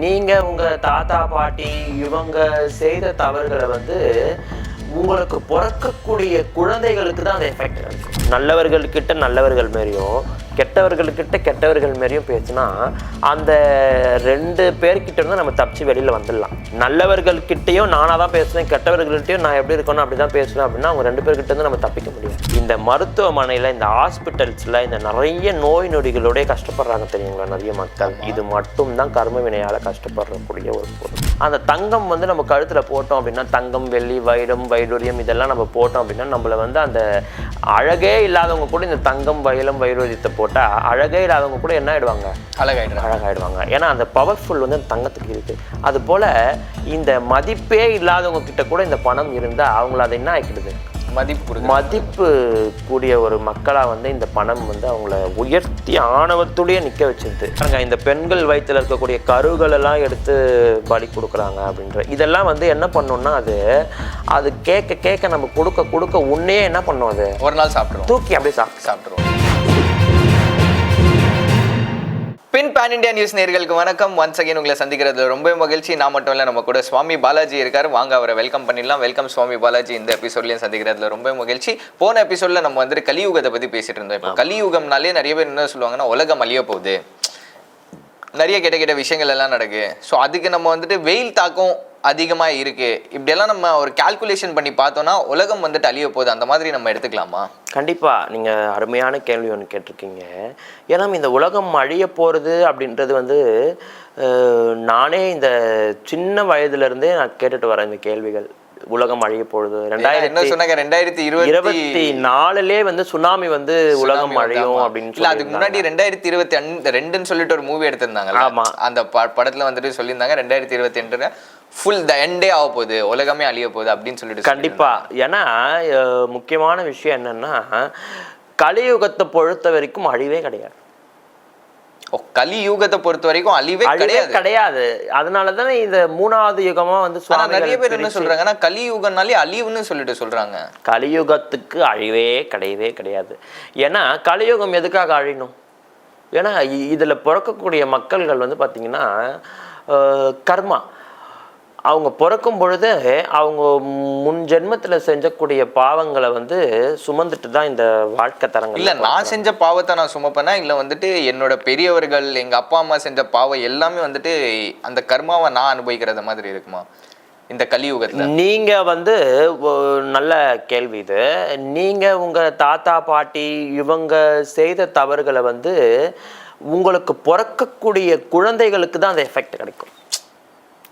நீங்க உங்க தாத்தா பாட்டி இவங்க செய்த தவறுகளை வந்து உங்களுக்கு பிறக்கக்கூடிய குழந்தைகளுக்கு தான் அந்த எஃபெக்ட் நல்லவர்கள் கிட்ட நல்லவர்கள் மாரியும் கெட்டவர்கள்கிட்ட கெட்டவர்கள் மாரியும் பேசினா அந்த ரெண்டு பேர்கிட்ட இருந்து நம்ம தப்பிச்சு வெளியில் வந்துடலாம். நல்லவர்கள்கிட்டயும் நானாக தான் பேசுவேன் கெட்டவர்கள்கிட்டையும் நான் எப்படி இருக்கணும் அப்படி தான் பேசுவேன் அப்படின்னா அவங்க ரெண்டு பேர்கிட்ட இருந்து நம்ம தப்பிக்க முடியும் இந்த மருத்துவமனையில் இந்த ஹாஸ்பிட்டல்ஸில் இந்த நிறைய நோய் நொடிகளோடய கஷ்டப்படுறாங்க தெரியுங்களா நிறைய மக்கள். இது மட்டும் தான் கர்ம வினையால் கஷ்டப்படக்கூடிய ஒரு பொருள். அந்த தங்கம் வந்து நம்ம கழுத்தில் போட்டோம் அப்படின்னா தங்கம் வெள்ளி வைரம் வைடூரியம் இதெல்லாம் நம்ம போட்டோம் அப்படின்னா நம்மளை வந்து அந்த அழகே இல்லாதவங்க கூட இந்த தங்கம் வைரம் வைடூரியத்தை போட்டால் அழகே இல்லாதவங்க கூட என்ன ஆயிடுவாங்க? அழகாயிடுறாங்க. அழகாயிடுவாங்க. ஏன்னா அந்த பவர்ஃபுல் வந்து அந்த தங்கத்துக்கு இருக்கு. அது போல இந்த மதிப்பே இல்லாதவங்க கிட்ட கூட இந்த பணம் இருந்தா அவங்கள அதை என்ன ஆக்கிடுது? மதிப்பு மதிப்பு கூடிய ஒரு மக்களா வந்து இந்த பணம் வந்து அவங்கள உயர்த்தி ஆணவத்துடைய நிக்க வச்சிருது. இந்த பெண்கள் வயித்துல இருக்கக்கூடிய கருகள் எல்லாம் எடுத்து பலி கொடுக்குறாங்க அப்படின்ற. இதெல்லாம் வந்து என்ன பண்ணோம்னா அது அது கேட்க கேட்க நம்ம கொடுக்க கொடுக்க உன்னையே என்ன பண்ணும் அது? ஒரு நாள் சாப்பிட்ருவோம் தூக்கி அப்படியே சாப்பிட்டு சாப்பிட்ருவோம் பின் இண்டியா நியூஸ் நேர்களுக்கு வணக்கம். ஒன்ஸ் அகைன் உங்களை சந்திக்கிறதுல ரொம்ப மகிழ்ச்சி. நான் மட்டும் இல்லை நம்ம கூட சுவாமி பாலாஜி இருக்காரு. வாங்க அவரை வெல்கம் பண்ணிடலாம். வெல்கம் சுவாமி பாலாஜி. இந்த எபிசோட்லையும் சந்திக்கிறதுல ரொம்ப மகிழ்ச்சி. போன எபிசோட்ல நம்ம வந்துட்டு கலியுகத்தை பத்தி பேசிட்டு இருந்தோம். இப்போ கலியுகம்னாலே நிறைய பேர் என்ன சொல்லுவாங்கன்னா உலகம் அழிய போகுது. நிறைய கெட்ட கெட்ட விஷயங்கள் எல்லாம் நடக்கு. ஸோ அதுக்கு நம்ம வந்துட்டு வெயில் தாக்கம் அதிகமாக இருக்கு. இப்படியெல்லாம் நம்ம ஒரு கால்குலேஷன் பண்ணி பார்த்தோம்னா உலகம் வந்துட்டு அழிய போகுது. அந்த மாதிரி நம்ம எடுத்துக்கலாமா? கண்டிப்பா. நீங்க அருமையான கேள்வி ஒன்று கேட்டிருக்கீங்க. ஏன்னா இந்த உலகம் அழிய போறது அப்படின்றது வந்து நானே இந்த சின்ன வயதுல இருந்தே நான் கேட்டுட்டு வரேன் இந்த கேள்விகள். உலகம் அழிய போகுது. என்ன ரெண்டாயிரத்தி சொன்னாங்க? ரெண்டாயிரத்தி இருபத்தி நாலுலே வந்து சுனாமி வந்து உலகம் அழியும் அப்படின்னு அதுக்கு முன்னாடி ரெண்டாயிரத்தி இருபத்தி ரெண்டுன்னு சொல்லிட்டு ஒரு மூவி எடுத்திருந்தாங்கல்ல? ஆமா. அந்த படத்துல வந்துட்டு சொல்லியிருந்தாங்க ரெண்டாயிரத்தி இருபத்தி ரெண்டுல. ஃபுல் த எண்டே ஆக போகுது உலகமே அழிய போகுது அப்படின்னு சொல்லிட்டு கண்டிப்பா. ஏன்னா முக்கியமான விஷயம் என்னன்னா கலியுகத்தை பொறுத்த வரைக்கும் அழிவே கிடையாது. ஓ, கலியுகத்தை பொறுத்த வரைக்கும் அழிவே கிடையாது. கிடையாது. அதனால தானே இந்த மூணாவது யுகமா வந்து நிறைய பேர் என்ன சொல்றாங்கன்னா கலியுகம்னாலே அழிவுன்னு சொல்லிட்டு சொல்றாங்க. கலியுகத்துக்கு அழிவே கிடையவே கிடையாது. ஏன்னா கலியுகம் எதுக்காக அழியணும்? ஏன்னா இதுல பிறக்கக்கூடிய மக்கள்கள் வந்து பாத்தீங்கன்னா அஹ், கர்மா. அவங்க பிறக்கும் பொழுது அவங்க முன் ஜென்மத்துல செஞ்சக்கூடிய பாவங்களை வந்து சுமந்துட்டு தான் இந்த வாழ்க்கை தரங்கள் இல்ல நான் செஞ்ச பாவத்தை நான் சுமப்பேனா? இல்ல வந்துட்டு என்னோட பெரியவர்கள் எங்க அப்பா அம்மா செஞ்ச பாவம் எல்லாமே வந்துட்டு அந்த கர்மாவை நான் அனுபவிக்கிறது மாதிரி இருக்குமா? இந்த கலியுகத்துல. நீங்க வந்து நல்ல கேள்வி இது. நீங்க உங்க தாத்தா பாட்டி இவங்க செய்த தவறுகளை வந்து உங்களுக்கு பிறக்கக்கூடிய குழந்தைகளுக்கு தான் அந்த எஃபெக்ட் கிடைக்கும்.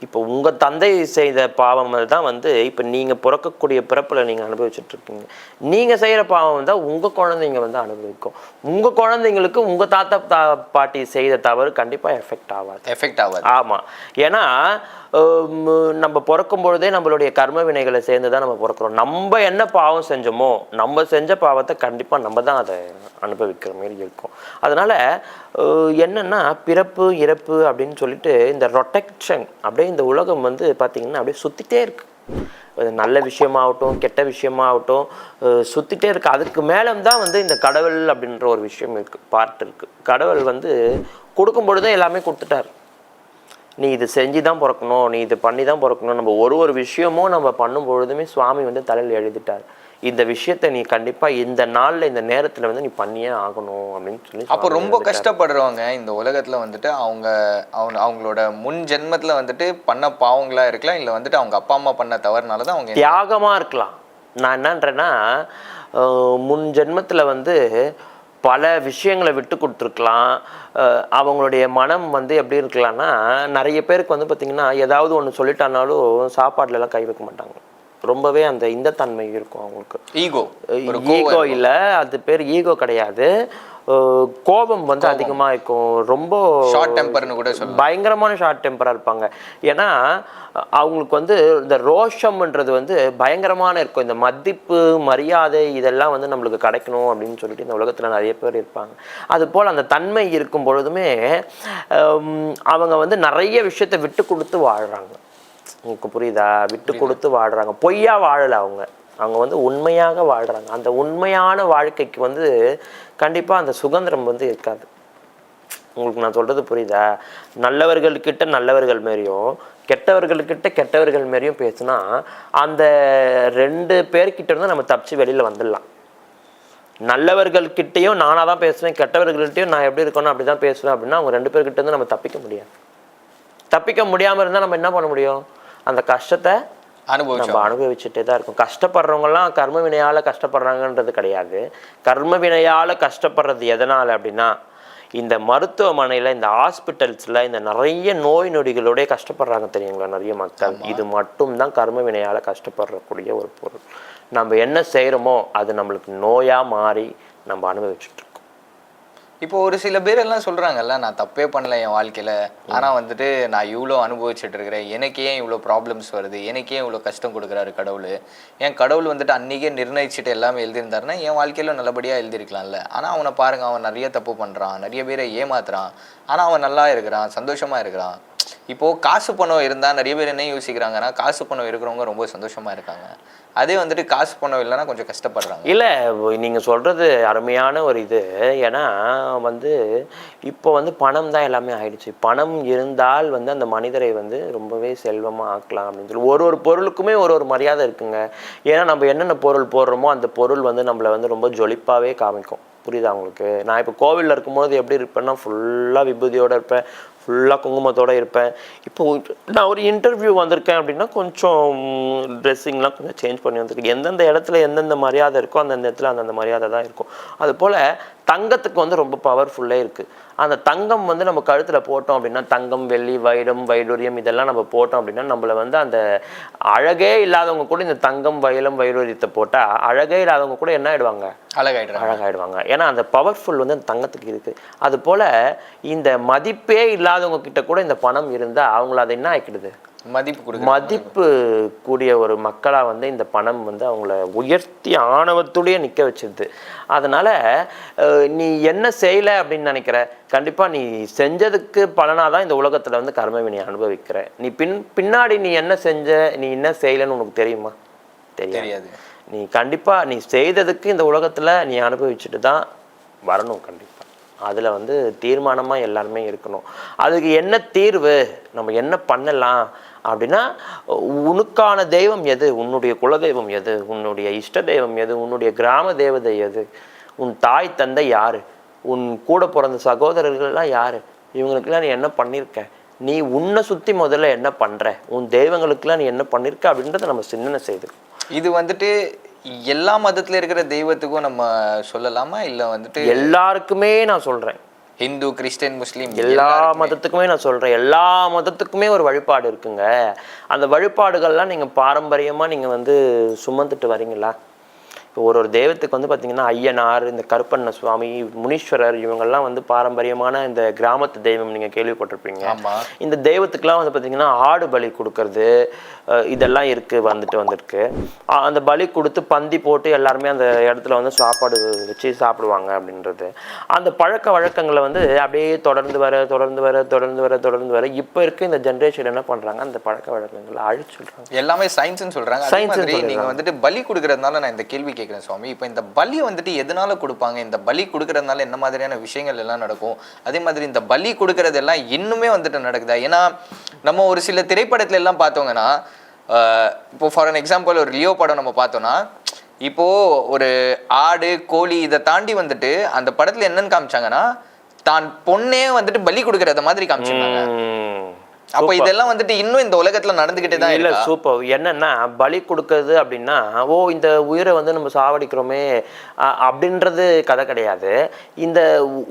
இப்போ உங்க தந்தை செய்த பாவம் தான் வந்து இப்போ நீங்க பிறக்கக்கூடிய பிறப்புல நீங்க அனுபவிச்சுட்டு இருக்கீங்க நீங்க செய்யற பாவம் தான் உங்க குழந்தைங்க வந்து அனுபவிக்கும். உங்க குழந்தைங்களுக்கு உங்க தாத்தா தா- பாட்டி செய்த தவறு கண்டிப்பா எஃபெக்ட் ஆகாது எஃபெக்ட் ஆகாது ஆமா. ஏன்னா நம்ம பிறக்கும் பொழுதே நம்மளுடைய கர்ம வினைகளை சேர்ந்து தான் நம்ம பிறக்கிறோம். நம்ம என்ன பாவம் செஞ்சோமோ நம்ம செஞ்ச பாவத்தை கண்டிப்பா நம்ம தான் அதை அனுபவிக்கிற மாதிரி இருக்கும். அதனால என்னன்னா பிறப்பு இறப்பு அப்படின்னு சொல்லிட்டு இந்த ரொட்டெக்ஷன் அப்படியே இந்த உலகம் வந்து பார்த்திங்கன்னா அப்படியே சுற்றிட்டே இருக்குது நல்ல விஷயமாகட்டும் கெட்ட விஷயமாகட்டும் சுற்றிட்டே இருக்குது அதுக்கு மேலே தான் வந்து இந்த கடவுள் அப்படின்ற ஒரு விஷயம் இருக்குது பார்ட் இருக்கு. கடவுள் வந்து கொடுக்கும்பொழுது எல்லாமே கொடுத்துட்டார். நீ இது செஞ்சு தான் பிறக்கணும் நீ இது பண்ணி தான் பிறக்கணும். நம்ம ஒரு ஒரு விஷயமும் நம்ம பண்ணும் பொழுதுமே சுவாமி வந்து தலையில் எழுதிட்டார். இந்த விஷயத்தை நீ கண்டிப்பா இந்த நாள்ல இந்த நேரத்துல வந்து நீ பண்ணியே ஆகணும் அப்படின்னு சொல்லி அப்போ ரொம்ப. கஷ்டப்படுறவங்க இந்த உலகத்துல வந்துட்டு அவங்க அவங்க அவங்களோட முன் ஜென்மத்துல வந்துட்டு பண்ண பாவங்களா இருக்கலாம் இல்ல வந்துட்டு அவங்க அப்பா அம்மா பண்ண தவறுனால தான் அவங்க தியாகமா இருக்கலாம். நான் என்னன்றேன்னா முன் ஜென்மத்துல வந்து பல விஷயங்களை விட்டு கொடுத்துருக்கலாம். அவங்களுடைய மனம் வந்து எப்படி இருக்கலாம்னா நிறைய பேருக்கு வந்து பார்த்தீங்கன்னா ஏதாவது ஒன்று சொல்லிட்டானாலும் சாப்பாட்டுல எல்லாம் கை வைக்க மாட்டாங்க. ரொம்பவே அந்த இந்த தன்மை இருக்கும் அவங்களுக்கு. ஈகோ ஈகோ இல்ல அது பேர் ஈகோ கிடையாது. கோபம் வந்து அதிகமா இருக்கும். ரொம்ப ஷார்ட் டெம்பர்னு கூட பயங்கரமான ஷார்ட் டெம்பரா இருப்பாங்க. ஏன்னா அவங்களுக்கு வந்து இந்த ரோஷம்ன்றது வந்து பயங்கரமான இருக்கும். இந்த மதிப்பு மரியாதை இதெல்லாம் வந்து நம்மளுக்கு கிடைக்கணும் அப்படின்னு சொல்லிட்டு இந்த உலகத்துல நிறைய பேர் இருப்பாங்க. அது போல் அந்த தன்மை இருக்கும் பொழுதுமே அவங்க வந்து நிறைய விஷயத்தை விட்டு கொடுத்து வாழ்றாங்க. உங்களுக்கு புரியுதா? விட்டு கொடுத்து வாழ்றாங்க பொய்யா வாழல அவங்க. அவங்க வந்து உண்மையாக வாழ்றாங்க. அந்த உண்மையான வாழ்க்கைக்கு வந்து கண்டிப்பா அந்த சுதந்திரம் வந்து இருக்காது. உங்களுக்கு நான் சொல்கிறது புரியுதா? நல்லவர்கள்கிட்ட நல்லவர்கள் மாரியும் கெட்டவர்கள்கிட்ட கெட்டவர்கள் மாரியும் பேசுனா அந்த ரெண்டு பேர்கிட்ட இருந்து நம்ம தப்பிச்சு வெளியில் வந்துடலாம். நல்லவர்கள்கிட்டயும் நானாக தான் பேசுவேன் கெட்டவர்கள்கிட்டயும் நான் எப்படி இருக்கணும் அப்படி தான் பேசுவேன் அப்படின்னா அவங்க ரெண்டு பேர்கிட்ட இருந்து நம்ம தப்பிக்க முடியாது. தப்பிக்க முடியாமல் இருந்தால் நம்ம என்ன பண்ண முடியும்? அந்த கஷ்டத்தை நம்ம அனுபவிச்சுட்டே தான் இருக்கும். கஷ்டப்படுறவங்கலாம் கர்ம வினையால கஷ்டப்படுறாங்கன்றது கிடையாது. கர்ம வினையால கஷ்டப்படுறது எதனால் அப்படின்னா இந்த மருத்துவமனையில் இந்த ஹாஸ்பிட்டல்ஸில் இந்த நிறைய நோய் நொடிகளோடய கஷ்டப்படுறாங்க தெரியுங்களா நிறைய மக்கள். இது மட்டும் தான் கர்ம வினையால் கஷ்டப்படக்கூடிய ஒரு பொருள். நம்ம என்ன செய்கிறோமோ அது நம்மளுக்கு நோயாக மாறி நம்ம அனுபவிச்சுட்டு இருக்கோம். இப்போ ஒரு சில பேர் எல்லாம் சொல்றாங்கல்ல நான் தப்பே பண்ணல என் வாழ்க்கையில. ஆனா வந்துட்டு நான் இவ்வளோ அனுபவிச்சுட்டு இருக்கிறேன். எனக்கு ஏன் இவ்வளோ ப்ராப்ளம்ஸ் வருது? எனக்கு ஏன் இவ்வளோ கஷ்டம் கொடுக்குறாரு கடவுள்? என் கடவுள் வந்துட்டு அன்னைக்கே நிர்ணயிச்சுட்டு எல்லாமே எழுதியிருந்தாருன்னா என் வாழ்க்கையில நல்லபடியா எழுதியிருக்கலாம்ல. ஆனா அவனை பாருங்க அவன் நிறைய தப்பு பண்றான். நிறைய பேரை ஏமாத்துறான். ஆனா அவன் நல்லா இருக்கிறான் சந்தோஷமா இருக்கிறான். இப்போ காசு பணம் இருந்தால் நிறைய பேர் என்ன யோசிக்கிறாங்கன்னா காசு பணம் இருக்கிறவங்க ரொம்ப சந்தோஷமா இருக்காங்க. அதே வந்துட்டு காசு பணம் இல்லைன்னா கொஞ்சம் கஷ்டப்படுறாங்க. இல்லை நீங்கள் சொல்கிறது அருமையான ஒரு இது. ஏன்னா வந்து இப்போ வந்து பணம் தான் எல்லாமே ஆயிடுச்சு. பணம் இருந்தால் வந்து அந்த மனிதரை வந்து ரொம்பவே செல்வமாக ஆக்கலாம் அப்படின்னு சொல்லி ஒரு ஒரு பொருளுக்குமே ஒரு ஒரு மரியாதை இருக்குங்க. ஏன்னா நம்ம என்னென்ன பொருள் போடுறோமோ அந்த பொருள் வந்து நம்மளை வந்து ரொம்ப ஜொலிப்பாகவே காமிக்கும். புரியுதா உங்களுக்கு? நான் இப்போ கோவிலில் இருக்கும்போது எப்படி இருப்பேன்னா ஃபுல்லாக விபூதியோடு இருப்பேன். ஃபுல்லாக குங்குமத்தோடு இருப்பேன். இப்போ நான் ஒரு இன்டர்வியூ வந்திருக்கேன் அப்படின்னா கொஞ்சம் ட்ரெஸ்ஸிங்லாம் கொஞ்சம் சேஞ்ச் பண்ணி வந்திருக்கேன். எந்தெந்த இடத்துல எந்தெந்த மரியாதை இருக்கோ அந்தந்த இடத்துல அந்தந்த மரியாதை தான் இருக்கும். அதுபோல் தங்கத்துக்கு வந்து ரொம்ப பவர்ஃபுல்லே இருக்குது அந்த தங்கம் வந்து நம்ம கழுத்தில் போட்டோம் அப்படின்னா தங்கம் வெள்ளி வைரம் வைடூரியம் இதெல்லாம் நம்ம போட்டோம் அப்படின்னா நம்மளை வந்து அந்த அழகே இல்லாதவங்க கூட இந்த தங்கம் வைரம் வைடூரியத்தை போட்டால் அழகே இல்லாதவங்க கூட என்ன ஆயிடுவாங்க? அழகாயிடுறாங்க. அழகாயிடுவாங்க. ஏன்னா அந்த பவர்ஃபுல் வந்து அந்த தங்கத்துக்கு இருக்கு. அது போல இந்த மதிப்பே இல்லாதவங்க கிட்ட கூட இந்த பணம் இருந்தா அவங்கள அதை என்ன ஆக்கிடுது? மதிப்பு கொடுக்க மதிப்பு கூடிய ஒரு மக்களா வந்து இந்த பணம் வந்து அவங்கள உயர்த்தி ஆணவத்துடைய நிக்க வச்சிருது. அதனால நீ என்ன செய்யல அப்படின்னு நினைக்கிற? கண்டிப்பா நீ செஞ்சதுக்கு பலனாதான் இந்த உலகத்துல வந்து கர்ம வினை அனுபவிக்கிற. நீ பின் பின்னாடி நீ என்ன செஞ்ச நீ என்ன செய்யலன்னு உனக்கு தெரியுமா? தெரியாது. நீ கண்டிப்பா நீ செய்ததுக்கு இந்த உலகத்துல நீ அனுபவிச்சுட்டு தான் வரணும் கண்டிப்பா. அதில் வந்து தீர்மானமாக எல்லாருமே இருக்கணும். அதுக்கு என்ன தீர்வு? நம்ம என்ன பண்ணலாம்? அப்படின்னா உனக்கான தெய்வம் எது? உன்னுடைய குலதெய்வம் எது? உன்னுடைய இஷ்ட தெய்வம் எது? உன்னுடைய கிராம தேவதை எது? உன் தாய் தந்தை யார்? உன் கூட பிறந்த சகோதரர்கள்லாம் யார்? இவங்களுக்கெல்லாம் நீ என்ன பண்ணியிருக்க நீ உன்னை சுற்றி முதல்ல என்ன பண்ணுற உன் தெய்வங்களுக்கெல்லாம் நீ என்ன பண்ணியிருக்க அப்படின்றத நம்ம சிந்தனை செய்துக்கணும். இது வந்துட்டு எல்லா மதத்துல இருக்கிற தெய்வத்துக்கும் நம்ம சொல்லலாமா? இல்ல வந்துட்டு எல்லாருக்குமே நான் சொல்றேன். ஹிந்து கிறிஸ்டியன் முஸ்லீம் எல்லா மதத்துக்குமே நான் சொல்றேன். எல்லா மதத்துக்குமே ஒரு வழிபாடு இருக்குங்க. அந்த வழிபாடுகள்லாம் நீங்க பாரம்பரியமா நீங்க வந்து சுமந்துட்டு வரீங்களா? இப்போ ஒரு ஒரு தெய்வத்துக்கு வந்து பார்த்தீங்கன்னா ஐயனார் இந்த கருப்பண்ண சுவாமி முனீஸ்வரர் இவங்கெல்லாம் வந்து பாரம்பரியமான இந்த கிராமத்து தெய்வம் நீங்கள் கேள்விப்பட்டிருப்பீங்க. இந்த தெய்வத்துக்குலாம் வந்து பார்த்தீங்கன்னா ஆடு பலி கொடுக்கறது இதெல்லாம் இருக்கு வந்துட்டு வந்திருக்கு. அந்த பலி கொடுத்து பந்தி போட்டு எல்லாருமே அந்த இடத்துல வந்து சாப்பாடு வச்சு சாப்பிடுவாங்க அப்படின்றது. அந்த பழக்க வழக்கங்களை வந்து அப்படியே தொடர்ந்து வர தொடர்ந்து வர தொடர்ந்து வர தொடர்ந்து வர இப்போ இருக்க இந்த ஜென்ரேஷன் என்ன பண்றாங்க? அந்த பழக்க வழக்கங்களை அழிச்சுடுறாங்க. எல்லாமே சயின்ஸ்னு சொல்றாங்க. அதே Science ன்னு மாதிரி நீங்க சொல்லிடுறாங்க. வந்துட்டு பலி கொடுக்கறதுனால நான் இந்த கேள்வி கேட்குறேன் சுவாமி. இப்போ இந்த பலி வந்துட்டு எதனால கொடுப்பாங்க? இந்த பலி கொடுக்கறதுனால என்ன மாதிரியான விஷயங்கள் எல்லாம் நடக்கும்? அதே மாதிரி இந்த பலி கொடுக்கறது எல்லாம் இன்னுமே வந்துட்டு நடக்குதா? ஏன்னா நம்ம ஒரு சில திரைப்படத்துல எல்லாம் பார்த்தோங்கன்னா இப்போ ஃபார் அன் எக்ஸாம்பிள் ஒரு லியோ படம் நம்ம பார்த்தோன்னா இப்போ ஒரு ஆடு கோழி இதை தாண்டி வந்துட்டு அந்த படத்துல என்னன்னு காமிச்சாங்கன்னா தான் பொண்ணே வந்துட்டு பலி கொடுக்கறத மாதிரி காமிச்சிருந்தாங்க. அப்போ இதெல்லாம் வந்துட்டு இன்னும் இந்த உலகத்துல நடந்துகிட்டே தான் இல்ல சூப்பர். என்னன்னா பலி கொடுக்கறது அப்படின்னா ஓ இந்த உயிரை வந்து நம்ம சாவடிக்கிறோமே அப்படின்றது கதை கிடையாது. இந்த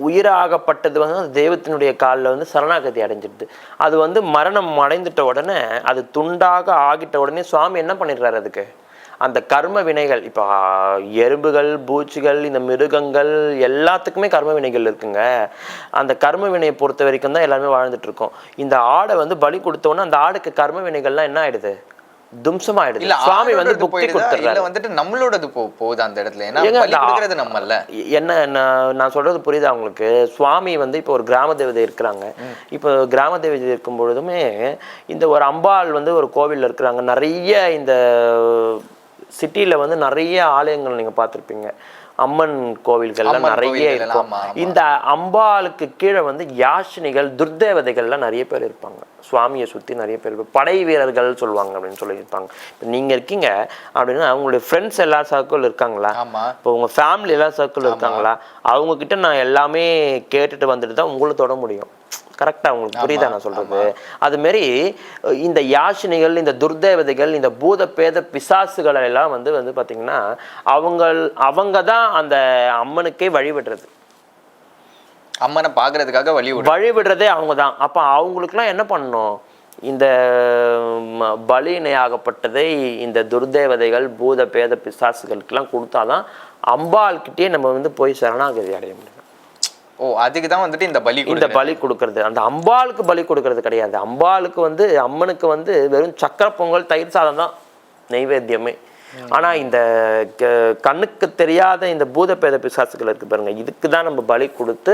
உயிராகப்பட்டது வந்து தெய்வத்தினுடைய காலில் வந்து சரணாகதி அடைஞ்சிடுது. அது வந்து மரணம் அடைந்துட்ட உடனே அது துண்டாக ஆகிட்ட உடனே சுவாமி என்ன பண்ணிடுறாரு அதுக்கு? அந்த கர்ம வினைகள் இப்போ எறும்புகள் பூச்சிகள் இந்த மிருகங்கள் எல்லாத்துக்குமே கர்ம வினைகள் இருக்குங்க. அந்த கர்ம வினையை பொறுத்த வரைக்கும் தான் எல்லாருமே வாழ்ந்துட்டு இருக்கோம் இந்த ஆடை வந்து பலி கொடுத்தோன்னே அந்த ஆடுக்கு கர்ம வினைகள்லாம் என்ன ஆயிடுது? தும்சமாயிடுது. சுவாமி வந்து புக்தி? கொடுத்துறாரு. வந்துட்டு நம்மளோடது போ போகுது அந்த இடத்துல? ஏன்னா நம்மல்ல. என்ன நான் நான் சொல்றது புரியுதா உங்களுக்கு? சுவாமி வந்து இப்போ ஒரு கிராம தேவதை இருக்கிறாங்க. இப்போ கிராம தேவதை இருக்கும் பொழுதுமே இந்த ஒரு அம்பாள் வந்து ஒரு கோவில்ல இருக்கிறாங்க. நிறைய இந்த சிட்டியில வந்து நிறைய ஆலயங்கள் நீங்க பார்த்திருப்பீங்க. அம்மன் கோவில்கள்லாம் நிறைய இருக்கும். இந்த அம்பாளுக்கு கீழே வந்து யாஷினிகள் துர்தேவதைகள்லாம் நிறைய பேர் இருப்பாங்க. சுவாமியை சுற்றி நிறைய பேர். படை வீரர்கள் சொல்லுவாங்க அப்படின்னு சொல்லியிருப்பாங்க. இப்போ நீங்கள் இருக்கீங்க அப்படின்னா அவங்களுடைய ஃப்ரெண்ட்ஸ் எல்லா சர்க்கிள் இருக்காங்களா? இப்போ உங்கள் ஃபேமிலி எல்லாம் சர்க்கிள் இருக்காங்களா? அவங்க கிட்ட நான் எல்லாமே கேட்டுட்டு வந்துட்டு தான் உங்களை தொட முடியும். கரெக்டாக உங்களுக்கு புரியுதா நான் சொல்றது? அது மாரி அஹ், இந்த யாஷினிகள் இந்த துர்தேவதைகள் இந்த பூத பேத பிசாசுகள் எல்லாம் வந்து வந்து பார்த்தீங்கன்னா அவங்க அவங்க தான் அந்த அம்மனுக்கே வழிபடுறது. அம்மனை பாக்குறதுக்காக வழி விடு வழிவிடுறதே அவங்க தான் அப்போ அவங்களுக்குலாம் என்ன பண்ணணும்? இந்த பலியினையாகப்பட்டதை இந்த துர்தேவதைகள் பூத பேத பிசாசுகளுக்கெல்லாம் கொடுத்தாதான் அம்பாள்கிட்டயே நம்ம வந்து போய் சரணாகதி அடைய முடியும். ஓ அதுக்கு தான் வந்துட்டு இந்த பலி இந்த. பலி கொடுக்கறது. அந்த அம்பாளுக்கு பலி கொடுக்கறது கிடையாது. அம்பாளுக்கு வந்து அம்மனுக்கு வந்து வெறும் சக்கரை பொங்கல் தயிர் சாதம் தான் நைவேத்தியமே. ஆனா இந்த கண்ணுக்கு தெரியாத இந்த பூத பேத பிசாசுகள் இருக்கு பாருங்க. இதுக்கு தான் நம்ம பலி கொடுத்து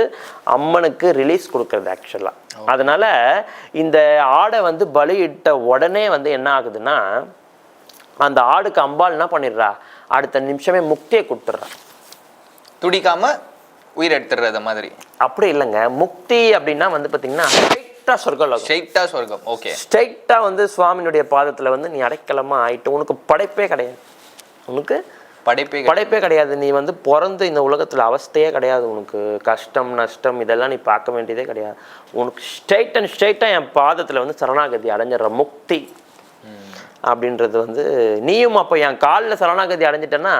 அம்மனுக்கு ரிலீஸ் கொடுக்கறது ஆக்சுவலா அதனால இந்த ஆடை வந்து பலியிட்ட உடனே வந்து என்ன ஆகுதுன்னா அந்த ஆடுக்கு அம்பாள் என்ன பண்ணிடுறா? அடுத்த நிமிஷமே முக்தியை கொடுத்துட்றா. துடிக்காம உயிர் எடுத்துடுறது மாதிரி. அப்படி இல்லைங்க. முக்தி அப்படின்னா வந்து பார்த்தீங்கன்னா ஸ்ட்ரைட்டாக சொர்க்கலோகம். ஸ்ட்ரெயிட்டா சொர்க்கம். ஓகே ஸ்ட்ரைட்டாக வந்து சுவாமியினுடைய பாதத்தில் வந்து நீ அடைக்கலமா ஆயிட்டு உனக்கு படைப்பே கிடையாது. உனக்கு படைப்பே படைப்பே கிடையாது. நீ வந்து பிறந்து இந்த உலகத்தில் அவஸ்தையே கிடையாது உனக்கு. கஷ்டம் நஷ்டம் இதெல்லாம் நீ பார்க்க வேண்டியதே கிடையாது. உனக்கு ஸ்ட்ரைட் அண்ட் ஸ்ட்ரைட்டாக என் பாதத்தில் வந்து சரணாகதி அடைஞ்சிடுற முக்தி. அப்படின்றது வந்து நீயும் அப்போ என் காலில் சரணாகதி அடைஞ்சிட்டேன்னா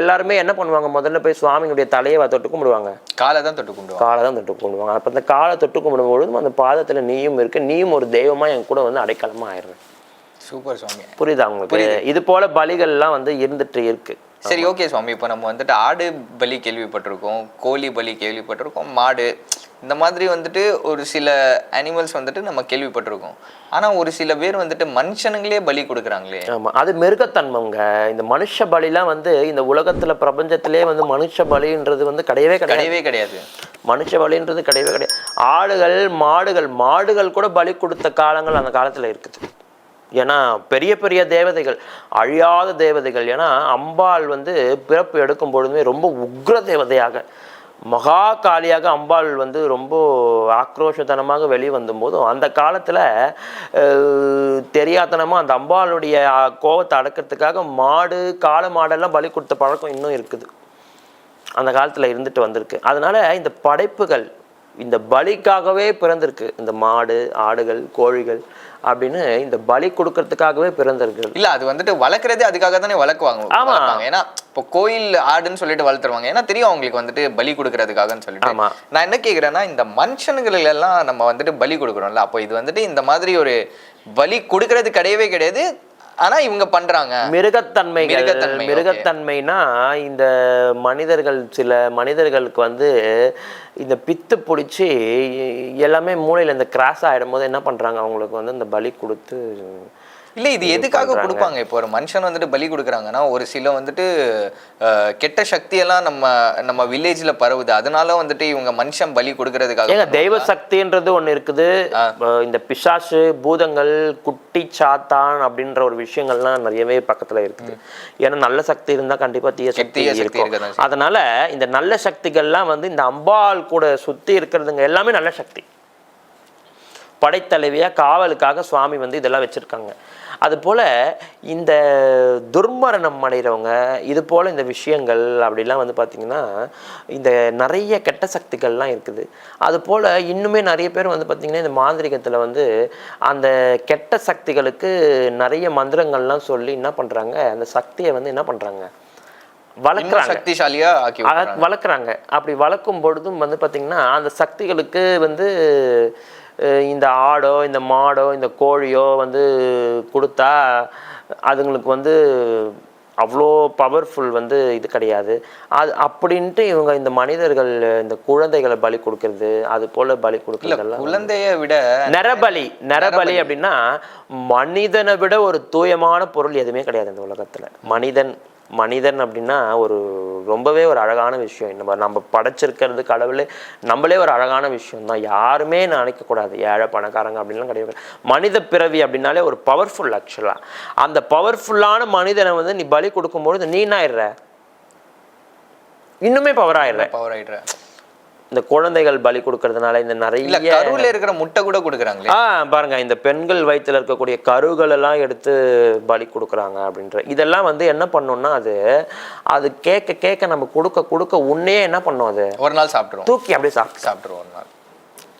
எல்லாருமே என்ன பண்ணுவாங்க? முதல்ல போய் சுவாமியினுடைய தலையை தொட்டு கும்பிடுவாங்க. காலை தான் தொட்டு கும்பிடுவாங்க. காலை தான் தொட்டு கும்பிடுவாங்க. அப்போ அந்த காலை தொட்டு கும்பிடும் பொழுதும் அந்த பாதத்தில் நீயும் இருக்க. நீயும் ஒரு தெய்வமா என் கூட வந்து அடைக்கலமா ஆயிடுற சூப்பர் சுவாமி. புரியுதா உங்களுக்கு? இது போல பலிகள்லாம் வந்து இருந்துட்டு இருக்கு. சரி ஓகே சுவாமி. இப்போ நம்ம வந்துட்டு ஆடு பலி கேள்விப்பட்டிருக்கோம் கோழி பலி கேள்விப்பட்டிருக்கோம் மாடு. இந்த மாதிரி வந்துட்டு ஒரு சில அனிமல்ஸ் வந்துட்டு நம்ம கேள்விப்பட்டிருக்கோம். ஆனா ஒரு சில பேர் வந்துட்டு மனுஷனுங்களே பலி கொடுக்குறாங்களே. ஆமா அது மிருகத்தன்மைங்க. இந்த மனுஷ பலிலாம் வந்து இந்த உலகத்துல பிரபஞ்சத்திலே வந்து மனுஷ பலின்றது வந்து கிடையவே கிடையவே கிடையாது. மனுஷ பலின்றது கிடையவே கிடையாது. ஆடுகள் மாடுகள் மாடுகள் கூட பலி கொடுத்த காலங்கள் அந்த காலத்துல இருக்குது. ஏன்னா பெரிய பெரிய தேவதைகள் அழியாத தேவதைகள். ஏன்னா அம்பாள் வந்து பிறப்பு எடுக்கும் பொழுதுமே ரொம்ப உக்ர தேவதையாக மகா காளியாக அம்பாள் வந்து ரொம்ப ஆக்ரோஷத்தனமாக வெளி வந்தபோதும் அந்த காலத்தில் தெரியாதனமாக அந்த அம்பாளுடைய கோபத்தை கோவத்தை அடக்கிறதுக்காக மாடு காளை மாடெல்லாம் பலி கொடுத்த பழக்கம் இன்னும் இருக்குது. அந்த காலத்தில் இருந்துட்டு வந்திருக்கு. அதனால் இந்த படைப்புகள் இந்த பலிக்காகவே பிறந்திருக்கு. இந்த மாடு ஆடுகள் கோழிகள் அப்படின்னு இந்த பலி கொடுக்கறதுக்காகவே பிறந்திருக்கு. இல்ல அது வந்துட்டு வளர்க்குறதே அதுக்காக தானே வளர்க்குவாங்க. ஆமா. ஏன்னா இப்போ கோயில் ஆடுன்னு சொல்லிட்டு வளர்த்துருவாங்க. ஏன்னா தெரியும் அவங்களுக்கு வந்துட்டு பலி கொடுக்கறதுக்காகன்னு சொல்லிட்டு. ஆமா. நான் என்ன கேக்குறேன்னா இந்த மனுஷனுகள் எல்லாம் நம்ம வந்துட்டு பலி கொடுக்குறோம்ல. அப்போ இது வந்துட்டு இந்த மாதிரி ஒரு பலி கொடுக்கறது கிடையவே கிடையாது. ஆனா இவங்க பண்றாங்க மிருகத்தன்மை. மிருகத்தன்மைனா இந்த மனிதர்கள் சில மனிதர்களுக்கு வந்து இந்த பித்து பிடிச்சி எல்லாமே மூளையில இந்த கிராஸ் ஆயிடும் போது என்ன பண்றாங்க அவங்களுக்கு வந்து இந்த பலி கொடுத்து இல்ல இது எதுக்காக கொடுப்பாங்க? இப்போ ஒரு மனுஷன் வந்துட்டு பலி கொடுக்குறாங்கன்னா ஒரு சில வந்துட்டு அஹ், கெட்ட சக்தி எல்லாம் நம்ம நம்ம வில்லேஜ்ல பரவுது. அதனால வந்துட்டு இவங்க மனுஷன் பலி கொடுக்கறதுக்காக ஏங்க தெய்வ சக்தின்றது ஒண்ணு இருக்குது. இந்த பிசாசு பூதங்கள் குட்டி சாத்தான் அப்படின்ற ஒரு விஷயங்கள்லாம் நிறையவே பக்கத்துல இருக்குது. ஏன்னா நல்ல சக்தி இருந்தா கண்டிப்பா தீய சக்தி இருக்கும். அதனால இந்த நல்ல சக்திகள்லாம் வந்து இந்த அம்பாள் கூட சுத்தி இருக்கிறதுங்க எல்லாமே நல்ல சக்தி. படைத்தலைவியா காவலுக்காக சுவாமி வந்து இதெல்லாம் வச்சிருக்காங்க. அது போல இந்த துர்மரணம் அடைகிறவங்க இது போல இந்த விஷயங்கள் அப்படிலாம் வந்து பார்த்தீங்கன்னா இந்த நிறைய கெட்ட சக்திகள்லாம் இருக்குது. அது போல இன்னுமே நிறைய பேர் வந்து பார்த்தீங்கன்னா இந்த மாந்திரிகத்தில் வந்து அந்த கெட்ட சக்திகளுக்கு நிறைய மந்திரங்கள்லாம் சொல்லி என்ன பண்றாங்க அந்த சக்தியை வந்து என்ன பண்றாங்க இன்னும் வளர்க்குறாங்க சக்திசாலியா ஆக்கி அத விட்டுறாங்க. வளர்க்குறாங்க. அப்படி வளர்க்கும் பொழுதும் வந்து பார்த்திங்கன்னா அந்த சக்திகளுக்கு வந்து இந்த ஆடோ இந்த மாடோ இந்த கோழியோ வந்து கொடுத்தா அதுங்களுக்கு வந்து அவ்வளோ பவர்ஃபுல் வந்து இது கிடையாது. அது அப்படின்ட்டு இவங்க இந்த மனிதர்கள் இந்த குழந்தைகளை பலி கொடுக்கறது அது போல பலி இல்ல கொடுக்கறதெல்லாம் குழந்தைய விட நரபலி நரபலி. அப்படின்னா மனிதனை விட ஒரு தூயமான பொருள் எதுவுமே கிடையாது இந்த உலகத்துல. மனிதன் மனிதன் அப்படின்னா ஒரு ரொம்பவே ஒரு அழகான விஷயம். நம்ம நம்ம படைச்சிருக்கிறது கடவுளே நம்மளே ஒரு அழகான விஷயம் தான் யாருமே நினைக்கக்கூடாது. ஏழை பணக்காரங்க அப்படின்லாம் கிடையாது. மனித பிறவி அப்படின்னாலே ஒரு பவர்ஃபுல் ஆக்சுவலாக அந்த பவர்ஃபுல்லான மனிதனை வந்து நீ பலி கொடுக்கும்பொழுது நீ என்ன ஆயிடுற? இன்னுமே பவர் ஆயிடுற. பவர் ஆயிடுற. இந்த குழந்தைகள் பலி கொடுக்கறதுனால இந்த நிறைய கருவுல இருக்கிற முட்டை கூட கொடுக்குறாங்களே. ஆ பாருங்க இந்த பெண்கள் வயித்துல இருக்கக்கூடிய கருகள் எல்லாம் எடுத்து பலி கொடுக்குறாங்க அப்படின்ற. இதெல்லாம் வந்து என்ன பண்ணோம்னா அது அது கேட்க கேட்க நம்ம கொடுக்க கொடுக்க உன்னே என்ன பண்ணும் அது? ஒரு நாள் சாப்பிட்டுருவோம். தூக்கி அப்படியே சாப்பிட்டு சாப்பிட்டுருவோம் ஒரு நாள்.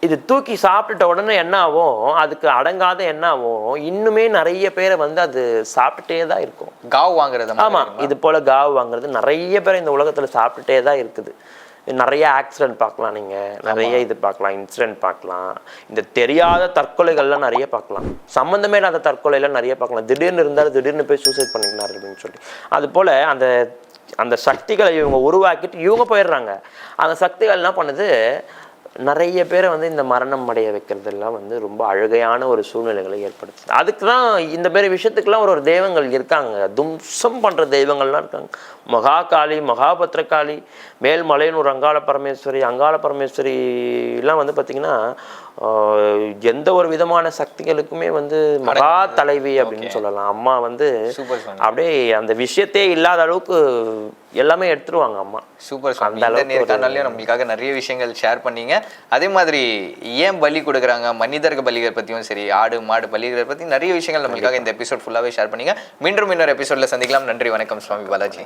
இது தூக்கி சாப்பிட்டுட்ட உடனே என்ன ஆகும்? அதுக்கு அடங்காத என்ன ஆகும்? இன்னுமே நிறைய பேரை வந்து அது சாப்பிட்டுட்டே தான் இருக்கும். காவ் வாங்குறது ஆமா இது போல காவு வாங்குறது நிறைய பேர் இந்த உலகத்துல சாப்பிட்டுட்டே தான் இருக்குது. நிறைய ஆக்சிடென்ட் பார்க்கலாம் நீங்க. நிறைய இது பார்க்கலாம் இன்சிடென்ட் பார்க்கலாம். இந்த தெரியாத தற்கொலைகள்லாம் நிறைய பார்க்கலாம். சம்மந்தமே இல்லாத தற்கொலைலாம் நிறைய பார்க்கலாம். திடீர்னு இருந்தாலும் திடீர்னு போய் சூசைட் பண்ணிக்கினாரு அப்படின்னு சொல்லி அது போல அந்த அந்த சக்திகளை இவங்க உருவாக்கிட்டு இவங்க போயிடுறாங்க. அந்த சக்திகள் என்ன பண்ணுது? நிறைய பேரை வந்து இந்த மரணம் அடைய வைக்கிறதெல்லாம் வந்து ரொம்ப அழுகையான ஒரு சூழ்நிலைகளை ஏற்படுத்துது. அதுக்கு தான் இந்த மாதிரி விஷயத்துக்கெல்லாம் ஒரு ஒரு தெய்வங்கள் இருக்காங்க. தும்சம் பண்ணுற தெய்வங்கள்லாம் இருக்காங்க. மகாகாளி மகாபத்ரகாளி மேல்மலையனூர் அங்காள பரமேஸ்வரி அங்காள பரமேஸ்வரி எல்லாம் வந்து பார்த்திங்கன்னா எந்த ஒரு விதமான சக்திகளுக்குமே வந்து மகா தலைவி அப்படின்னு சொல்லலாம். அம்மா வந்து அப்படியே அந்த விஷயத்தே இல்லாத அளவுக்கு எல்லாமே எடுத்துருவாங்க அம்மா. சூப்பர் அந்த நேர்காணலையும் நம்மளுக்காக நிறைய விஷயங்கள் ஷேர் பண்ணீங்க. அதே மாதிரி ஏன் பலி கொடுக்குறாங்க? மனிதர்கள் பலிகள் பத்தியும் சரி ஆடு மாடு பலிகளை பத்தி நிறைய விஷயங்கள் நம்மளுக்காக இந்த எபிசோட் ஃபுல்லாவே ஷேர் பண்ணீங்க. மீண்டும் இன்னொரு எபிசோட்ல சந்திக்கலாம். நன்றி வணக்கம் சுவாமி பாலாஜி